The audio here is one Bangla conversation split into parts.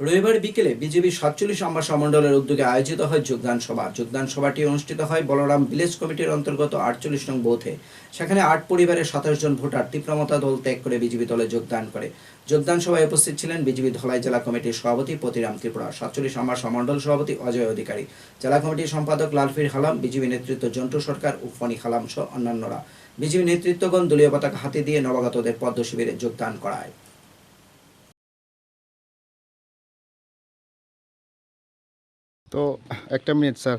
রবিবার বিকেলে বিজেপি সাতচল্লিশ আম্বাসা মণ্ডলের উদ্যোগে আয়োজিত হয় যোগদান সভা। যোগদান সভাটি অনুষ্ঠিত হয় বলরাম ভিলেজ কমিটির অন্তর্গত আটচল্লিশ নং বুথে। সেখানে আট পরিবারের সাতাশ জন ভোটার তীব্রমতা দল ত্যাগ করে বিজেপি দলে যোগদান করে। যোগদান সভায় উপস্থিত ছিলেন বিজেপি ধলাই জেলা কমিটির সভাপতি পতিরাম ত্রিপুরা, সাতচল্লিশ আম্বাসা মণ্ডল সভাপতি অজয় অধিকারী, জেলা কমিটির সম্পাদক লালফির হালাম, বিজেপি নেতৃত্ব জন্টু সরকার ও ফণি হালাম সহ অন্যান্যরা। বিজেপি নেতৃত্বগণ দলীয় পতাকা হাতে দিয়ে নবাগতদের পদ্ম শিবিরে যোগদান করায়। তো একটা মিনিট স্যার।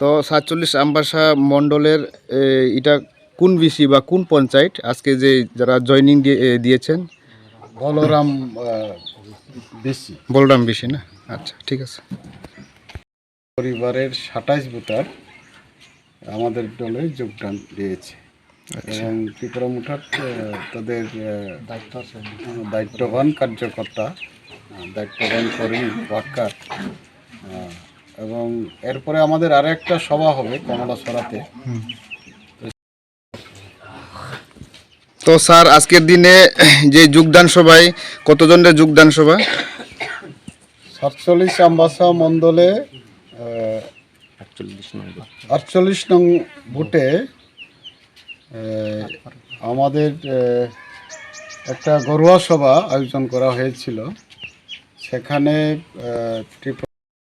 তো সাতচল্লিশ আম্বাসা মণ্ডলের এটা কোন বিসি বা কোন পঞ্চায়েত? আজকে যে যারা জয়নিং দিয়েছেন? বলরাম বেশি বলরাম বিসি না? আচ্ছা ঠিক আছে। পরিবারের সাতাইশ ভোটার আমাদের দলে যোগদান দিয়েছে। এবং ত্রিপুরা মুঠার তাদের দায়িত্ববান কার্যকর্তা দায়িত্ববান করি ওয়ার্কার আহ, এবং এরপরে আমাদের আরও একটা সভা হবে কমলা সরাতে। তো স্যার আজকের দিনে যে যোগদান সভায় কতজনের যোগদান সভা? সাতচল্লিশ আম্বাসা মণ্ডলে আটচল্লিশ নং ভোটে আমাদের একটা ঘরোয়া সভা আয়োজন করা হয়েছিল। সেখানে ত্রিপুরা